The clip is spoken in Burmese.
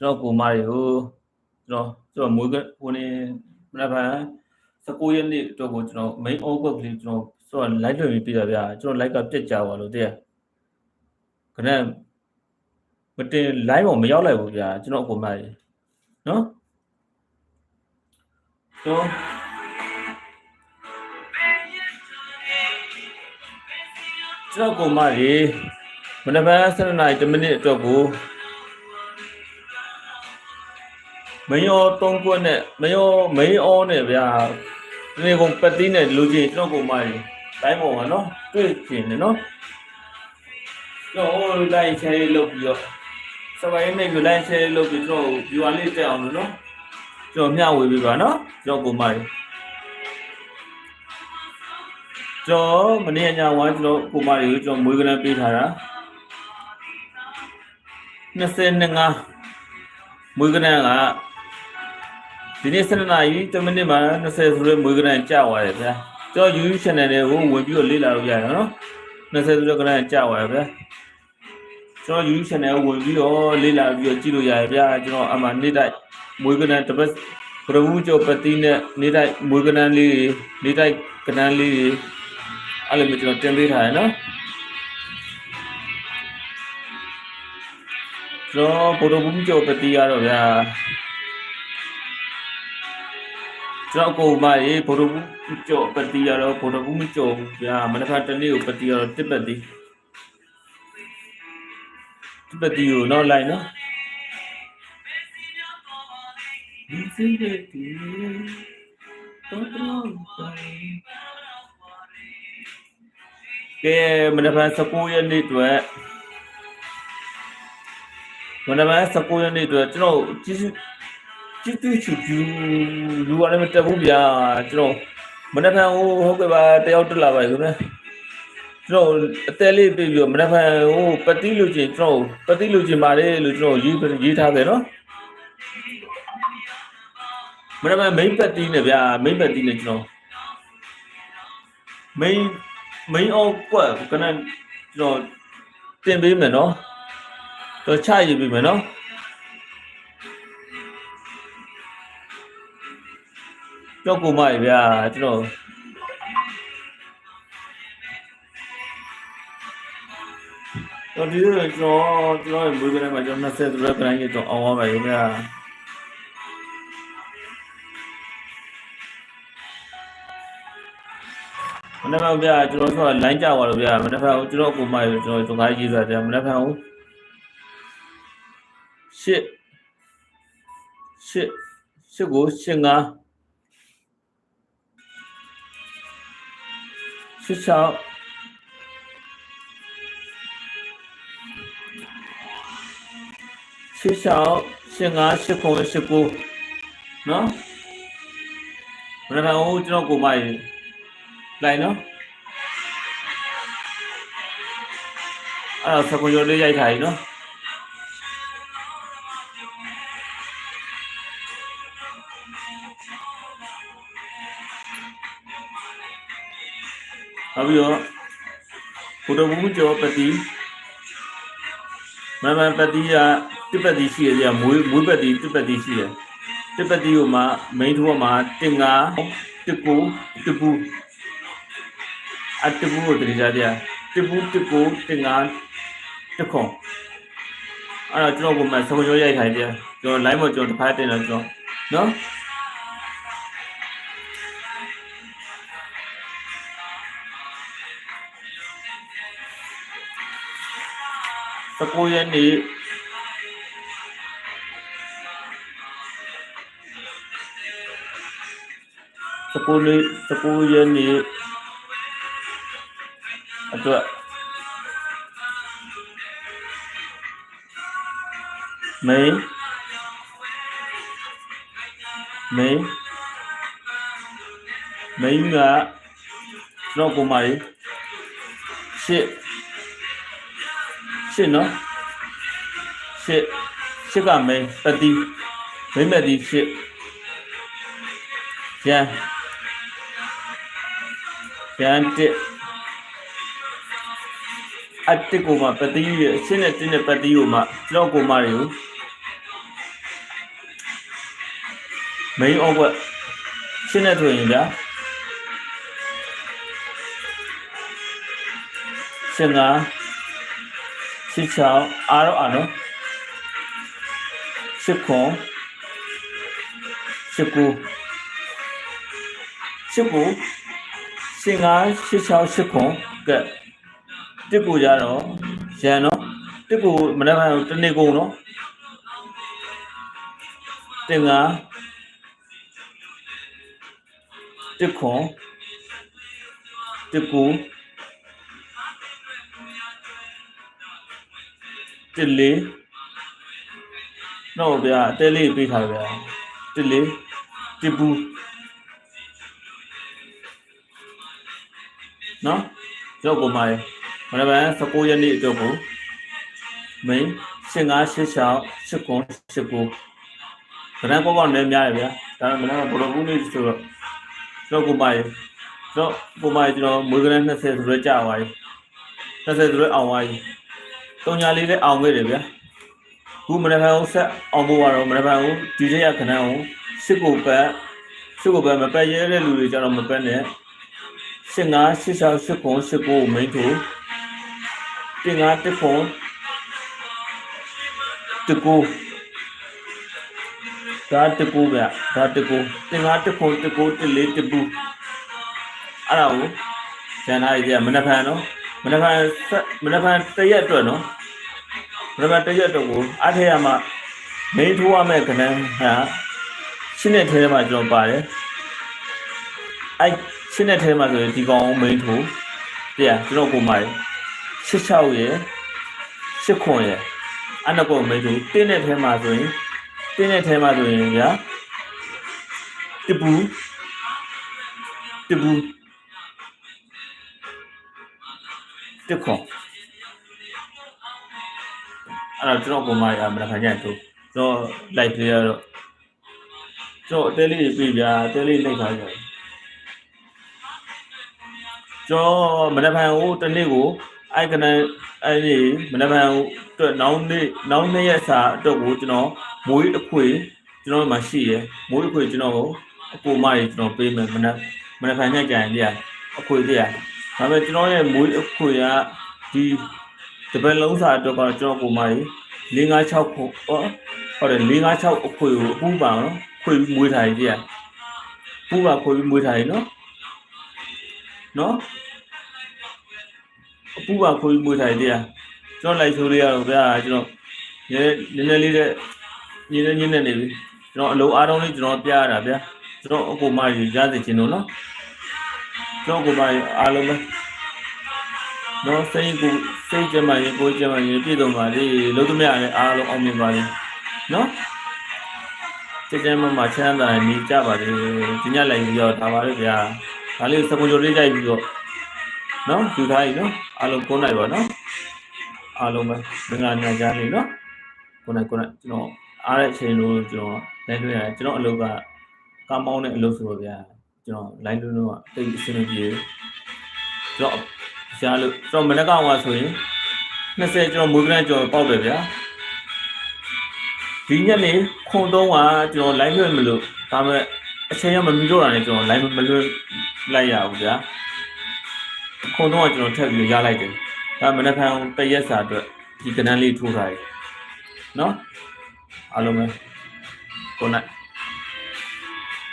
ကျွန်တော်ကိုမတွေကိုကျွန်တော်ကျွန်တော်မွေးကဟိုနေမနက်ဖြန်19ရက်နေ့အတွက်ကိုကျွန်တော် main output ကလေးကျွန်တော်ဆိုတော့ live လွှင့်ပြီးပြတာဗျာကျွန်တော် live ကပြတ်ကြပါလို့တည်းခဏမတင် live ပေါ်မရောက်လိုက်ဘူးဗျာကျွန်တော်အကိုမကြီးနော်ကျွန်တော်ကျွန်တော်ကိုမကြီးမနက်ဖြန်7နာရီ10မိနစ်အတွက်ကို မယော3ခွက်နဲ့မယောမင်းအောနဲ့ဗျာဒီနေ့ကုန်ပတ်တီးနဲ့လူကြီးကျွန်တော်ကိုမကြီးတိုင်းပေါ်မှာနော်တွေ့ကျင်တယ်နော်ကျွန်တော်ဟိုလိုက်ချဲလုပ်ပြီးတော့စပိုင်းနဲ့ပြလိုက်ချဲလုပ်ပြီးကျွန်တော် viewer လေးတက်အောင်လို့နော်ကျွန်တော်မျှဝေပေးပါနော်ကျွန်တော်ကိုမကြီးကျွန်တော်မနေ့ညဝါကျွန်တော်ကိုမကြီးကိုကျွန်တော်မွေးကလေးပေးထားတာ25မွေးကလေးက ဒီနေ့7နာရီ10မိနစ်မှာ20ဆိုရဲမွေးကလေးကြာသွားတယ်ဗျာကျွန်တော် YouTube channel တွေကိုဝင်ပြီးတော့လေ့လာလို့ရတယ်နော်20ဆိုရဲကလေးကြာသွားတယ်ဗျာကျွန်တော် YouTube channel ကိုဝင်ပြီးတော့လေ့လာပြီးတော့ကြည့်လို့ရတယ်ဗျာကျွန်တော်အမှနေ့တိုင်းမွေးကလေးတစ်ပတ်ပရဝူးကျော်ပတိနဲ့နေ့တိုင်းမွေးကလေးလေးတွေနေ့တိုင်းကနန်းလေးတွေအဲ့လိုမျိုးကျွန်တော်တင်ပေးထားရနော်ကျွန်တော်ဗိုလ်တော်ဘူးကျော်ပတိရတော့ဗျာ ကျွန်တော်ကိုမရေဗိုလ်တော်ဘူးကျော်ပတိရတော့ဗိုလ်တော်ဘူးမကျော်ဘူးဗျာမနက်ဖြန်တနေ့ကိုပတိရတော့တစ်ပတ်တိတစ်ပတ်တိကိုနောက်လိုက်နော်ဒီစိတ်တွေတော့တော့ကဲမနက်ဖြန်19ရက်နေ့အတွက်မနက်ဖြန်19ရက်နေ့အတွက်ကျွန်တော်ကြည့် ကြည့်တူချူပြူလူကလည်းမတက်ဘူးဗျာကျွန်တော်မနက်ဖြန်ဟိုဟုတ်ကဲ့ပါတယောက်တက်လာပါခင်ဗျာကျွန်တော်အသေးလေးပြပြီးတော့မနက်ဖြန်ဟိုပတိလူချင်းကျွန်တော်ပတိလူချင်းပါတယ်လို့ကျွန်တော်ရေးရေးထားခဲ့နော်မနက်ဖြန် main ပတိနဲ့ဗျာ main ပတိနဲ့ကျွန်တော် main main အောက်ကွက်ကနကျွန်တော်တင်ပေးမယ်နော်တော့ချရေးပေးမယ်နော် ကြောက်ကိုမရဗျာကျွန်တော်တော့ဒီလိုကျွန်တော်ကျွန်တော်ဘယ်ကနေမှကျွန်တော်20ဆိုတဲ့ plan ကြီးတော့အောင်အောင်ပါရဗျာမနေ့ကဗျာကျွန်တော်ဆိုလိုင်းကြပါလို့ဗျာမနေ့ကကျွန်တော်ကိုမရကျွန်တော်ကျွန်တော်ရေးစားတယ်မနေ့ကဟုတ်ရှစ်ရှစ်ရှစ်ကိုရှစ်ငါ ရှစ်ချောင်းရှစ်ချောင်းရှစ်ငါရှစ်ခုရှစ်ကိုနော်ဘယ်တော့ဟိုကျွန်တော်ကိုမရလိုက်နော်အဲ့တော့စကွန်ကျော်လေးရိုက်ထားပြီနော်နောက် ပြီးတော့ဘုဒ္ဓဘုံကျော်ပတိမမပတိကတစ်ပတိရှိရကြမွေးမွေးပတိတစ်ပတိရှိရတစ်ပတိကိုမှမိန်းထိုးမှာတင်ငါတစ်ကူတစ်ပူအတပူကိုတည်ကြတယ်တစ်ပူတစ်ကူတင်ငါတစ်ခွန်အဲ့တော့ကျွန်တော်ကမှစကုံရိုးရိုက်ထိုင်တယ်ကျွန်တော် line မှာကျွန်တော်တစ်ဖက်တင်တော့ကျွန်တော်နော် 19ရက်နေ့19နေ့19ရက်နေ့အတွက်မေမေမေကကျွန်တော်ကိုမလေး ရှစ်ရှစ်နော်ရှစ်ရှစ်ကမိန်ပတိမိန်ပတိရှစ်ကျန်ကျန်တစ်အတစ်ကိုမှပတိရဲ့ရှင်းနဲ့တင်းနဲ့ပတိကိုမှကျွန်တော်ကိုမတွေကို main အောက်ဘက်ရှင်းတဲ့ဆိုရင်ဗျာရှင်းကရှင်းချောင်းအားတော့အားနော်ရှစ်ခွန်ရှစ်ကူ ရှစ်ကူရှင်းကရှစ်ချောင်းရှစ်ခွန်ကဲတစ်ကူကြတော့ရန်နော်တစ်ကူမနေ့ကတနေ့ကုန်နော်တင်ကတစ်ခွန်တစ်ကူ တစ်လေးတော့ဗျာအတဲလေးပေးထားတယ်ဗျာတစ်လေးတစ်ဘူးနော်ကြောက်ပေါ်မှာမနေ့က19ရက်နေ့အတွက်ကိုမိန်ရှင်ကားရှစ်ချောင်းရှစ်ကုန်းရှစ်ကူဗရန်ကောကောလည်းများရဗျာဒါပေမဲ့မနေ့ကဘလိုဘူးလေးဆိုတော့ကျွန်တော်ကိုမိုင်ကျွန်တော်ကိုမိုင်ကျွန်တော်မွေးကလေး20ဆိုတော့ကြာသွားပြီ20ဆိုတော့အောင်သွားပြီ တုံညာလေးလည်းအောင်ခဲ့တယ်ဗျာခုမနေ့ကဆက်အောင်ဖို့ကတော့မနေ့ကဒီရက်ခဏအောင်ရှစ်ကိုပတ်ရှစ်ကိုပတ်မပတ်ရဲတဲ့လူတွေကြတော့မပတ်နဲ့ရှင်းကားရှစ်ချောင်းရှစ်ကုန်းရှစ်ကူမိန်ထူတင်ကားတစ်ခုံးတကူဒါတကူဗျဒါတကူတင်ငါတခုတကူတလေးတပူအဲ့ဒါကိုကျန်ထားရည်မနက်ဖြန်နော်မနက်ဖြန်မနက်ဖြန်တရက်အတွက်နော် မနက်ဖြန်တရက်အတွက်ကိုအားထရမှာမင်းထိုးရမယ့်ခဏဟာရှင်းတဲ့ထဲမှာကျွန်တော်ပါတယ်အဲ့ရှင်းတဲ့ထဲမှာဆိုရင်ဒီကောင်မင်းထိုးတရားကျွန်တော်ကိုမိုင်66ရယ်8ခွန်ရယ်အနကောမေသူတင်းတဲ့ထဲမှာဆိုရင်တင်းတဲ့ထဲမှာဆိုရင်ဗျာတပူတပူတခွန် အဲ့တော့ကျွန်တော်ပုံမှန်ရမနက်ခါကျရင်သူကျွန်တော် live လေးရတော့ကျွန်တော်အသေးလေးပြပြအသေးလေးလိုက်ထားကြတယ်ကျွန်တော်မနက်ဖြန်ကိုတစ်နေ့ကိုအိုက်ကနေအဲ့ဒီမနက်ဖြန်အတွက်နောက်နေ့နောက်နေ့ရက်စာအတွက်ကိုကျွန်တော်မွေးအခွေကျွန်တော်မှာရှိရယ်မွေးအခွေကျွန်တော်ကိုအကိုမကြီးကျွန်တော်ပေးမယ်မနက်မနက်ဖြန်ညကြရင်တရားအခွေတရားဒါပေမဲ့ကျွန်တော်ရဲ့မွေးအခွေကဒီ တပည့်လုံးစာအတွက်ကတော့ကျွန်တော်ကိုမကြီး5 6ခုဟောဟုတ်တယ်5 6အခွေကိုအပူပါနော်ခွေပြီးမွေးထားရည်တရားပူပါခွေပြီးမွေးထားရည်နော်နော်အပူပါခွေပြီးမွေးထားရည်တရားကျွန်တော်လိုက်ဆိုလေးရတော့ဗျာကျွန်တော်နည်းနည်းနည်းလေးတဲ့ညီနေညီနေနေပြီကျွန်တော်အလုံးအားလုံးလေးကျွန်တော်ပြရတာဗျာကျွန်တော်အကူမကြီးရစေချင်လို့နော်ကျွန်တော်အကူမကြီးအားလုံးပဲ နော်စိတ်ကိုစိတ်ကြမ်းမှရင်ကိုယ်ကြမ်းမှရင်ပြည့်စုံပါလေလုံးသမျှလည်းအားလုံးအောင်မြင်ပါလေနော်ကြည်ကြမ်းမှမှချမ်းသာနေကြပါလေဒီညလိုက်ပြီးတော့ဒါပါလေဗျာဒါလေးစပွန်ဂျိုလေးကြိုက်ပြီးတော့နော်ယူထားပြီနော်အားလုံးကိုးနိုင်ပါနော်အားလုံးပဲငါညာကြနေနော်ကိုနိုင်ကိုနိုင်ကျွန်တော်အားတဲ့အချိန်လို့ကျွန်တော်လိုက်လွှဲရတယ်ကျွန်တော်အလုပ်ကကားမောင်းတဲ့အလုပ်ဆိုတော့ဗျာကျွန်တော်လိုက်လွှဲတော့တိတ်အဆင်မပြေဘူးကျွန်တော် ရှားလို့ကျွန်တော်မနေ့ကဟောဆိုရင်20ကျွန်တော်မွေးကလန်းကျွန်တော်ပေါက်တယ်ဗျာဒီညနေခွန်တော့ကကျွန်တော်လိုက်လွှဲမလို့ဒါပေမဲ့အချိန်ရမမီတော့တာနဲ့ကျွန်တော်လိုက်မလွှဲလိုက်ရဘူးဗျာခွန်တော့ကကျွန်တော်ထပ်ပြီးရလိုက်တယ်ဒါမနေ့ကတရက်စာအတွက်ဒီကနန်းလေးထိုးထားတယ်နော်အားလုံးပဲကိုနိုင်